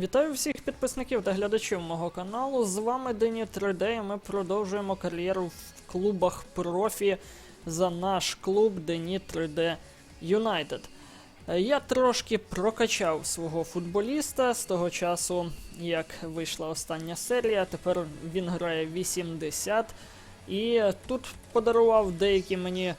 Вітаю всіх підписників та глядачів мого каналу. З вами Дені 3D і ми продовжуємо кар'єру в клубах профі за наш клуб Дені 3D United. Я трошки прокачав свого футболіста з того часу, як вийшла остання серія. Тепер він грає 80. І тут подарував деякі мені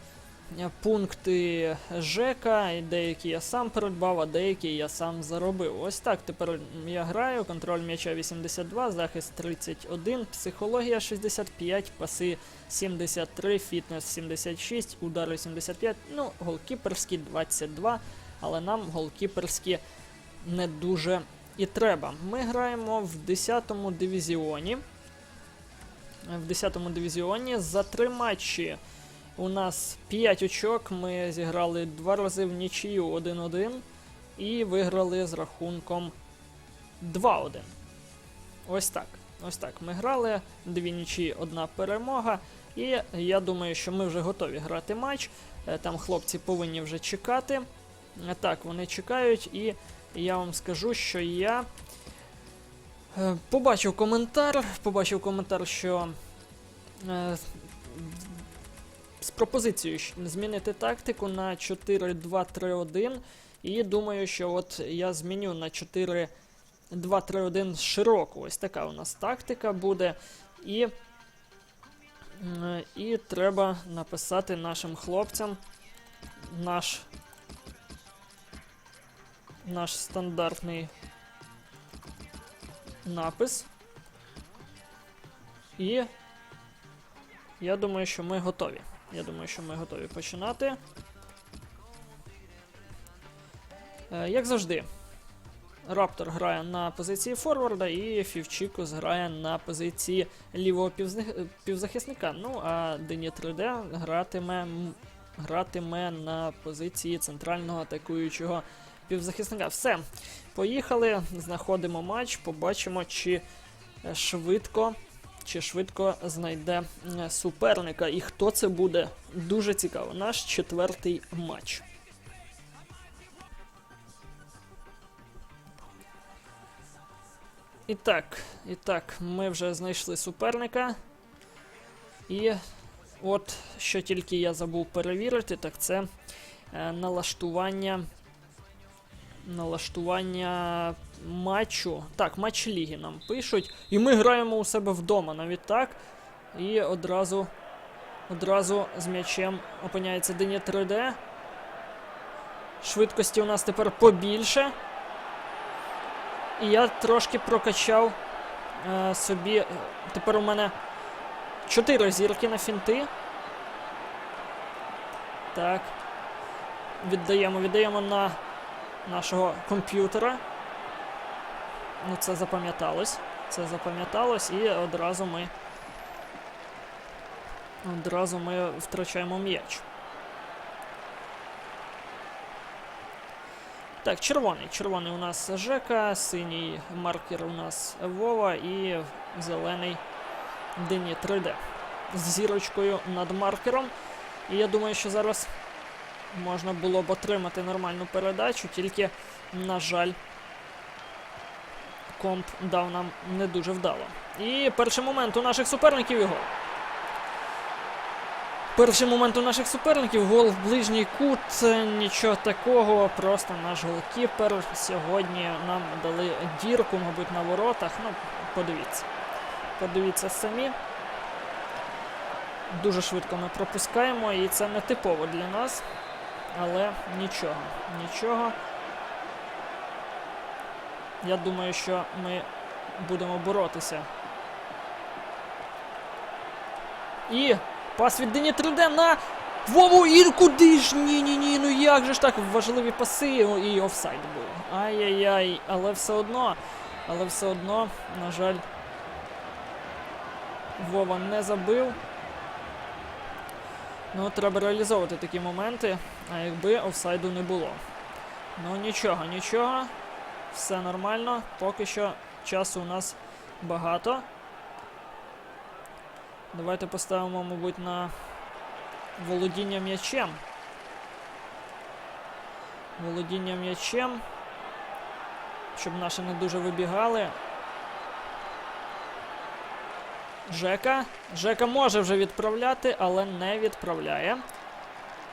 пункти ЖЕКа, деякі я сам придбав, а деякі я сам заробив. Ось так тепер я граю. Контроль м'яча 82, захист 31, психологія 65, паси 73, фітнес 76, удари 75, ну, голкіперські 22, але нам голкіперські не дуже і треба. Ми граємо в 10-му дивізіоні. В 10-му дивізіоні за три матчі. У нас 5 очок. Ми зіграли два рази в нічию 1-1 і виграли з рахунком 2-1. Ось так. Ось так. Ми грали. Дві нічі, одна перемога. І я думаю, що ми вже готові грати матч. Е, Там хлопці повинні вже чекати. Е, Так, вони чекають, і я вам скажу, що я. е, Побачив коментар, побачив коментар, що з пропозицією змінити тактику на 4-2-3-1. І думаю, що от я зміню на 4-2-3-1 широку. Ось така у нас тактика буде. І, і треба написати нашим хлопцям наш, наш стандартний напис. І я думаю, що ми готові. Я думаю, що ми готові починати. Е, як завжди, Раптор грає на позиції форварда і Фівчікус грає на позиції лівого півзахисника. Ну, а Дені 3D гратиме, гратиме на позиції центрального атакуючого півзахисника. Все, поїхали, знаходимо матч, побачимо, чи е, швидко чи швидко знайде е, суперника. І хто це буде? Дуже цікаво. Наш четвертий матч. І так, і так, ми вже знайшли суперника. І от що тільки я забув перевірити, так це е, налаштування. Налаштування матчу. Так, матч ліги нам пишуть. І ми граємо у себе вдома, навіть так. І одразу одразу з м'ячем опиняється Дені 3D. Швидкості у нас тепер побільше. І я трошки прокачав е, собі. е, Тепер у мене 4 зірки на фінти. Так. Віддаємо, віддаємо на нашого комп'ютера. Ну, це запам'яталось. Це запам'яталось, і одразу ми. Одразу ми втрачаємо м'яч. Так, червоний. Червоний у нас Жека, синій маркер у нас Вова і зелений Дені 3D. З зірочкою над маркером. І я думаю, що зараз можна було б отримати нормальну передачу, тільки, на жаль, комп дав нам не дуже вдало. І перший момент у наших суперників гол. Перший момент у наших суперників гол в ближній кут. Нічого такого, просто наш голкіпер сьогодні нам дали дірку, мабуть, на воротах. Ну, подивіться. Подивіться самі. Дуже швидко ми пропускаємо, і це не типово для нас. Але нічого, нічого. Я думаю, що ми будемо боротися. І пас від Дені 3D на Вову і куди ж? Ні, ні, ні, ну як же ж так важливі паси і офсайд був. Ай-яй-яй, але все одно, але все одно, на жаль, Вова не забив. Ну, треба реалізовувати такі моменти, а якби офсайду не було. Ну нічого, нічого. Все нормально. Поки що часу у нас багато. Давайте поставимо, мабуть, на володіння м'ячем. Володіння м'ячем. щоб наші не дуже вибігали. Жека. Жека може вже відправляти, але не відправляє.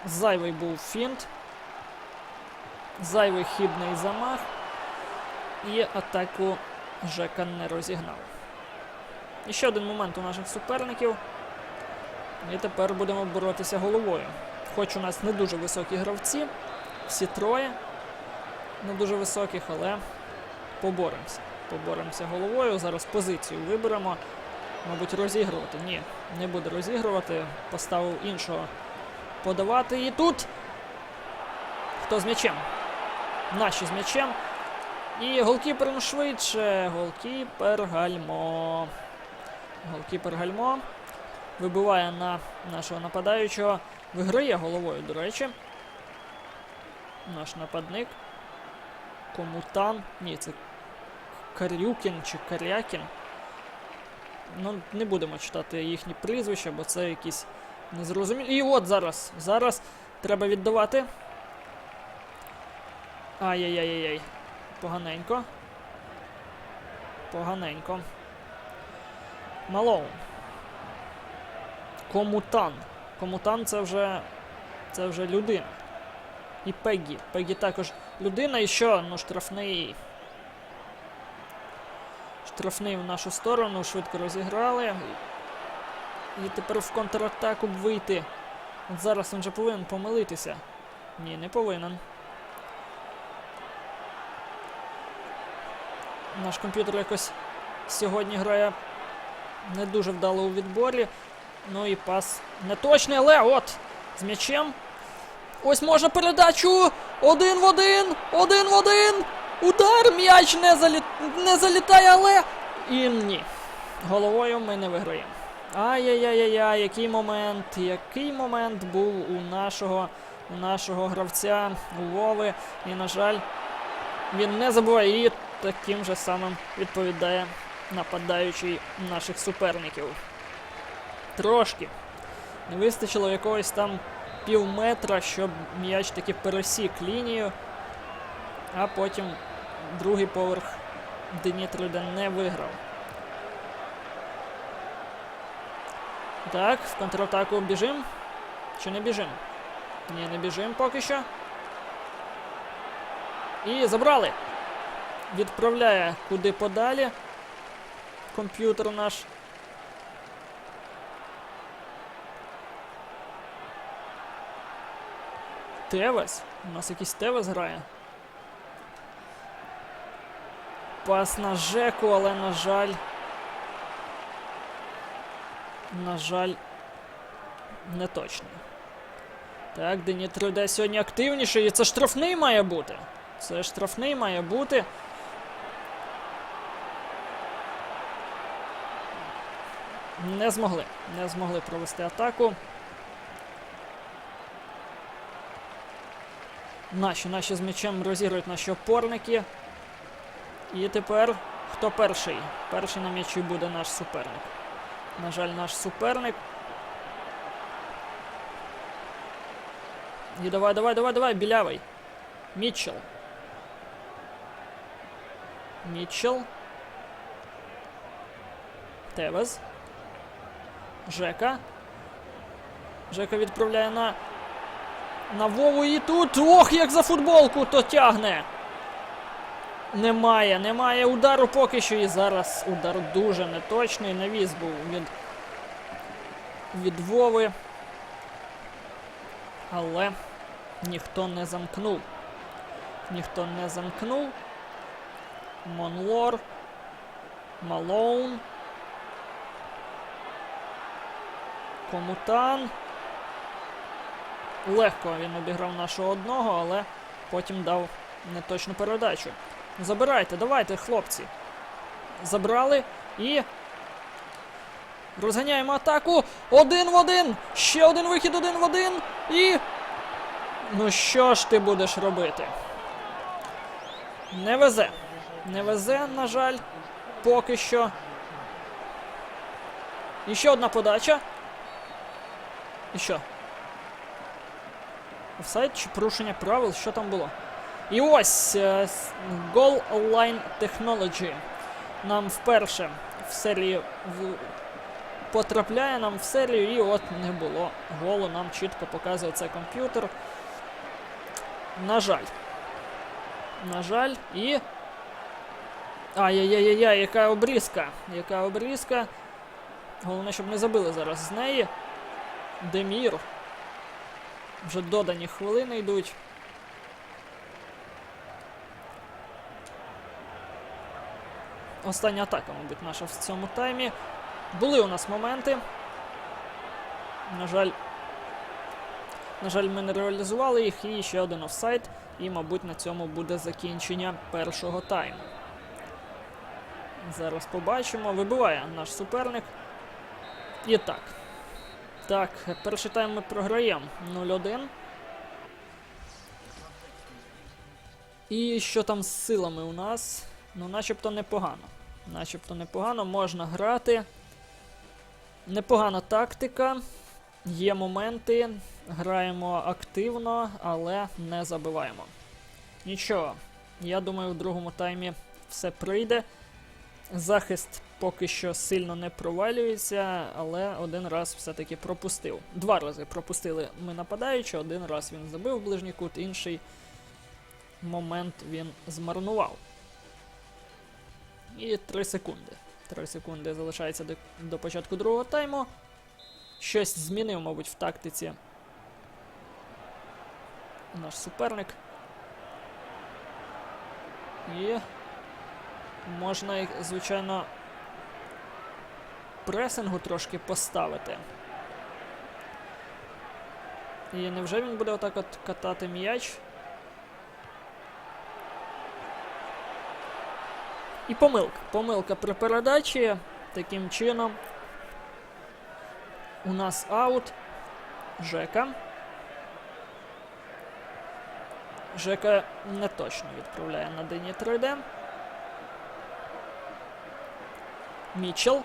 Зайвий був фінт. Зайвий хибний замах. І атаку Жека не розігнав. І ще один момент у наших суперників. І тепер будемо боротися головою. Хоч у нас не дуже високі гравці, всі троє не дуже високих, але поборемося. Поборемося головою. Зараз позицію виберемо. Мабуть, розігрувати. Ні, не буде розігрувати. Поставив іншого подавати. І тут. Хто з м'ячем? Наші з м'ячем. І голкіпером швидше. Голкіпер гальмо. Голкіпер гальмо. Вибиває на нашого нападаючого. Виграє головою, до речі. Наш нападник. Комутан. Ні, це Карюкін чи Карякін. Ну, не будемо читати їхні прізвища, бо це якісь незрозумілі. І от зараз. Зараз треба віддавати. Ай-яй-яй-яй. Поганенько. Поганенько. Малоун. Комутан. Комутан це вже. Це вже людина. І Пеггі. Пеггі також людина. І що? Ну, штрафний. Штрафний в нашу сторону. Швидко розіграли. І тепер в контратаку б вийти. От зараз він же повинен помилитися. Ні, не повинен. Наш комп'ютер якось сьогодні грає не дуже вдало у відборі. Ну і пас неточний, але от з м'ячем. Ось можна передачу. Один в один. Один в один. Удар м'яч не, заліт... не залітає, але. І ні. Головою ми не виграємо. Ай-яй-яй-яй, який момент, який момент був у нашого, у нашого гравця, у Вови. І, на жаль, він не забуває і таким же самим відповідає нападаючий наших суперників. Трошки. Не вистачило якогось там пів метра, щоб м'яч таки пересік лінію. А потім другий поверх Денітрида не виграв. Так, в контратаку біжим. Чи не біжим? Ні, не біжим поки що. І забрали. Відправляє куди подалі. Комп'ютер наш. Тевес? У нас якийсь Тевес грає. Пас на Жеку, але, на жаль. На жаль, не точно. Так, Денітро йде сьогодні активніше, і це штрафний має бути. Це штрафний має бути. Не змогли. Не змогли провести атаку. Наші, наші з м'ячем розігрують наші опорники. І тепер хто перший? Перший на м'ячі буде наш суперник. На жаль, наш суперник. І давай, давай, давай, давай, білявий. Мітчел. Мітчел. Тевез. Жека. Жека відправляє на. На Вову і тут. Ох, як за футболку то тягне. Немає, немає удару поки що. І зараз удар дуже неточний. Навіс був від. Від Вови. Але ніхто не замкнув. Ніхто не замкнув. Монлор. Малоун. Комутан. Легко він обіграв нашого одного, але потім дав неточну передачу. Забирайте, давайте, хлопці. Забрали і. Розганяємо атаку. Один в один. Ще один вихід, один в один. І. Ну що ж ти будеш робити? Не везе. Не везе, на жаль, поки що. І ще одна подача. І що? Офсайд чи порушення правил? Що там було? І ось е, Goal Line Technology. Нам вперше в серії в... потрапляє нам в серію, і от не було голу. Нам чітко показує це комп'ютер. На жаль. На жаль, і. Ай-яй-яй-яй, яка обрізка. Яка обрізка. Головне, щоб не забили зараз з неї. Демір. Вже додані хвилини йдуть. Остання атака, мабуть, наша в цьому таймі. Були у нас моменти. На жаль, на жаль, ми не реалізували їх. І ще один офсайд. І, мабуть, на цьому буде закінчення першого тайму. Зараз побачимо. Вибиває наш суперник. І так. Так, перший тайм ми програємо 0-1. І що там з силами у нас? Ну, начебто непогано. Начебто непогано, можна грати. Непогана тактика. Є моменти. Граємо активно, але не забиваємо. Нічого. Я думаю, в другому таймі все прийде. Захист поки що сильно не провалюється, але один раз все-таки пропустив. Два рази пропустили ми нападаючи, один раз він забив ближній кут, інший момент він змарнував. І 3 секунди. 3 секунди залишається до, до початку другого тайму. Щось змінив, мабуть, в тактиці. Наш суперник. І можна, звичайно, пресингу трошки поставити. І невже він буде отак от катати м'яч? І помилка. Помилка при передачі. Таким чином. У нас аут. Жека. Жека не точно відправляє на Дені 3D. Мічел.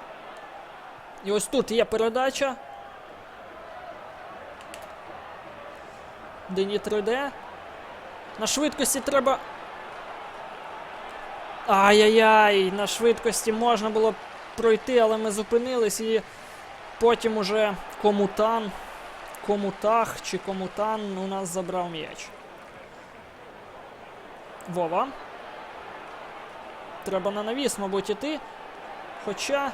І ось тут є передача. Дені 3D. На швидкості треба. Ай-яй-яй, на швидкості можна було пройти, але ми зупинились і потім уже комутан, комутах чи комутан у нас забрав м'яч. Вова. Треба на навіс, мабуть, іти. Хоча.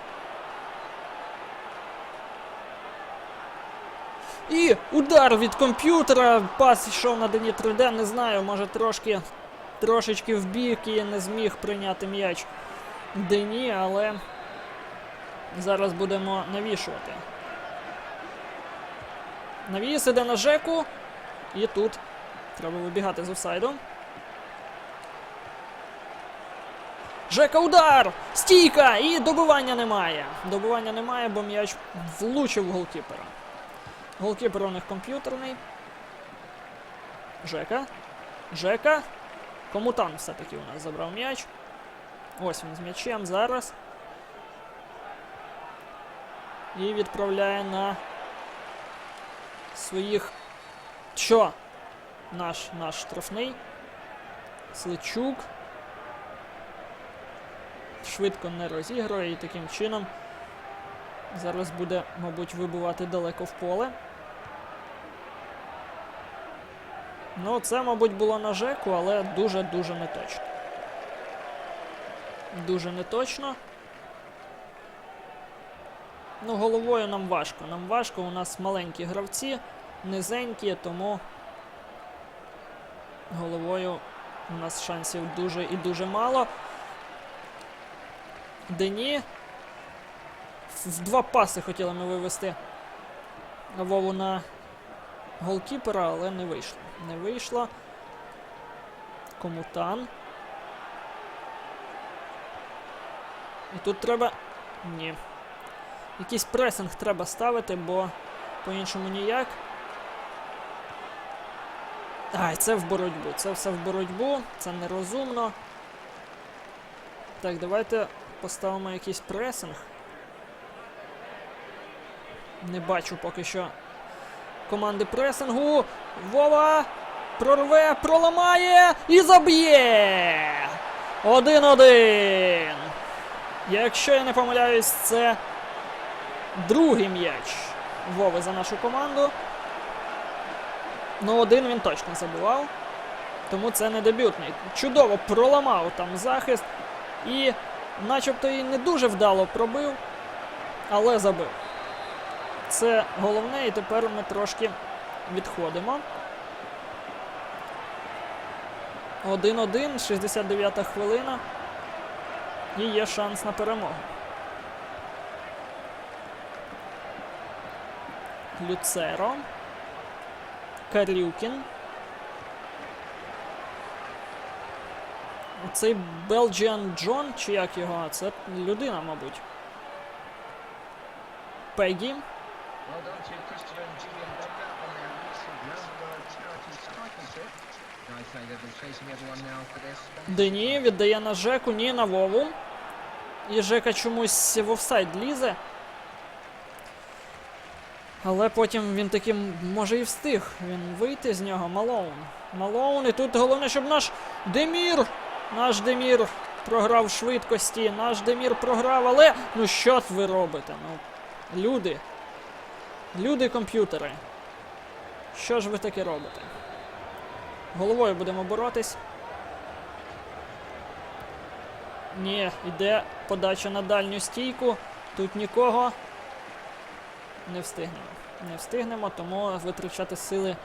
І удар від комп'ютера. Пас йшов на Дені 3D, не знаю, може трошки трошечки в бік і не зміг прийняти м'яч Дені, але зараз будемо навішувати. Навіс іде на Жеку. І тут треба вибігати з офсайду. Жека удар! Стійка! І добивання немає. Добивання немає, бо м'яч влучив голкіпера. Голкіпер у них комп'ютерний. Жека. Жека. Комутан все-таки у нас забрав м'яч. Ось він з м'ячем зараз. І відправляє на своїх. Що? Наш наш штрафний. Сличук. Швидко не розігрує і таким чином зараз буде, мабуть, вибивати далеко в поле. Ну, це, мабуть, було на Жеку, але дуже-дуже неточно. Дуже неточно. Ну, головою нам важко. Нам важко, у нас маленькі гравці, низенькі, тому головою у нас шансів дуже і дуже мало. Дені. В два паси хотіли ми вивести Вову на голкіпера, але не вийшло. Не вийшло. Комутан. І тут треба. Ні. Якийсь пресинг треба ставити, бо по-іншому ніяк. Ай, це в боротьбу. Це все в боротьбу, це нерозумно. Так, давайте поставимо якийсь пресинг. Не бачу поки що команди пресингу. Вова! прорве, проламає і заб'є. Один-один. Якщо я не помиляюсь, це другий м'яч Вови за нашу команду. Ну, один він точно забивав. Тому це не дебютний. Чудово проламав там захист. І начебто і не дуже вдало пробив, але забив. Це головне, і тепер ми трошки відходимо. 1-1, 69-та хвилина. І є шанс на перемогу. Люцеро. Карюкін. Цей Белджіан Джон, чи як його, це людина, мабуть. Пегі. Дені віддає на Жеку, ні на Вову. І Жека чомусь в офсайд лізе. Але потім він таки м- може і встиг він вийти з нього. Малоун. Малоун. І тут головне, щоб наш Демір. Наш Демір програв швидкості. Наш Демір програв, але. Ну що ви робите? Ну, люди. Люди комп'ютери. Що ж ви таке робите? Головою будемо боротись. Ні, йде подача на дальню стійку. Тут нікого. Не встигнемо. Не встигнемо, тому витрачати сили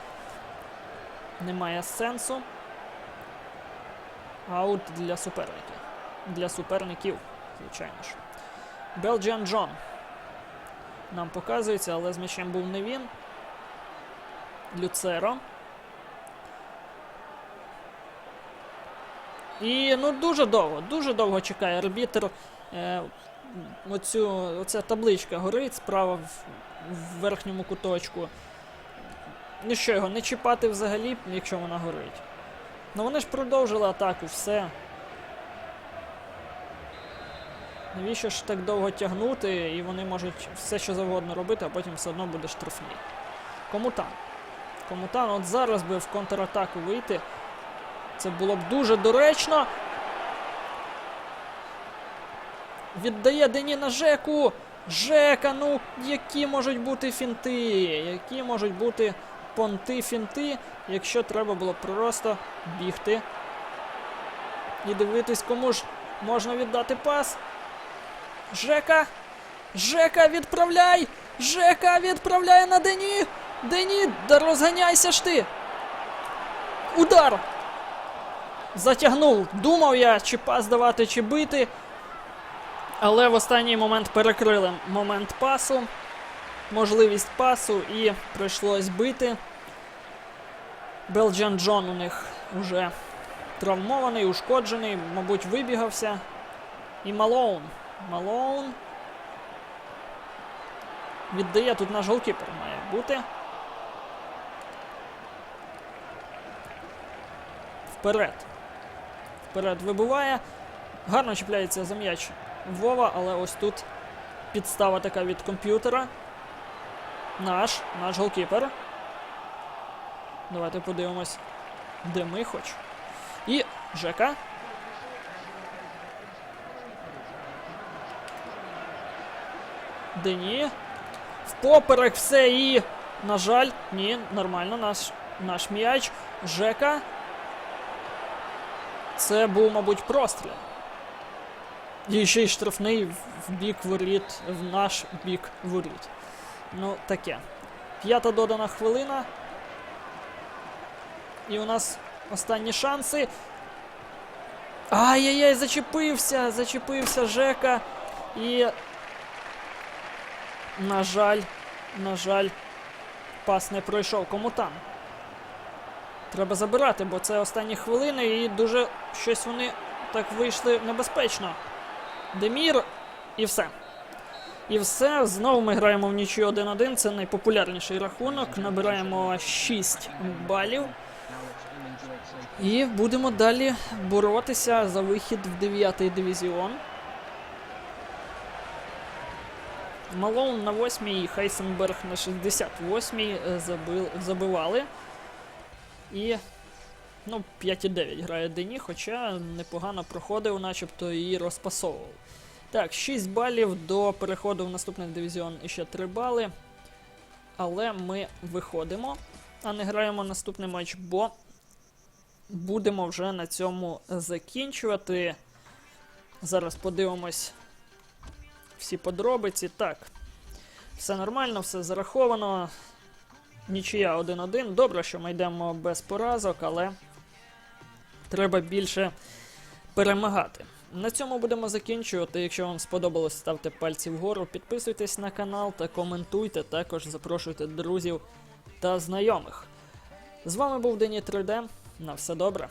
немає сенсу. Аут для суперників. Для суперників, звичайно ж. Белджіан Джон. Нам показується, але з м'ячем був не він. Люцеро. І ну дуже довго, дуже довго чекає арбітр. Е, оцю, оця табличка горить справа в, в верхньому куточку. Ну що його, не чіпати взагалі, якщо вона горить. Ну вони ж продовжили атаку, все. Навіщо ж так довго тягнути, і вони можуть все що завгодно робити, а потім все одно буде штрафний. Комутан. Комутан, от зараз би в контратаку вийти. Це було б дуже доречно. Віддає Дені на Жеку. Жека, ну які можуть бути фінти? Які можуть бути понти фінти, якщо треба було просто бігти. І дивитись, кому ж можна віддати пас. Жека! Жека, відправляй! Жека, відправляй на Дені! Дені, да розганяйся ж ти! Удар! Затягнув. Думав я, чи пас давати, чи бити. Але в останній момент перекрили момент пасу, можливість пасу, і прийшлось бити. Белджан Джон у них вже травмований, ушкоджений, мабуть, вибігався. І Малоун. Малоун. Віддає тут наш голкіпер має бути. Вперед. Вперед вибиває. Гарно чіпляється за м'яч Вова, але ось тут підстава така від комп'ютера. Наш, наш голкіпер. Давайте подивимось, де ми хоч. І Жека. Дені. Впоперек все і. На жаль, ні, нормально, наш, наш м'яч. Жека. Це був, мабуть, простріл. І ще й штрафний в- в бік воріт, в наш бік воріт. Ну, таке. П'ята додана хвилина. І у нас останні шанси. Ай-яй-яй, зачепився! Зачепився Жека. І. На жаль, на жаль, пас не пройшов. Кому там? Треба забирати, бо це останні хвилини і дуже щось вони так вийшли небезпечно. Демір і все. І все. Знову ми граємо в нічию 1-1. Це найпопулярніший рахунок. Набираємо 6 балів. І будемо далі боротися за вихід в 9 дивізіон. Малоун на 8 Хайсенберг на 68 забили, забивали. І Ну, 5,9 грає Дені, хоча непогано проходив, начебто і розпасовував. Так, 6 балів до переходу в наступний дивізіон і ще 3 бали. Але ми виходимо, а не граємо наступний матч, бо будемо вже на цьому закінчувати. Зараз подивимось всі подробиці. Так, все нормально, все зараховано. Нічия 1-1. Добре, що ми йдемо без поразок, але треба більше перемагати. На цьому будемо закінчувати. Якщо вам сподобалось, ставте пальці вгору, підписуйтесь на канал та коментуйте. Також запрошуйте друзів та знайомих. З вами був Дені 3D. На все добре.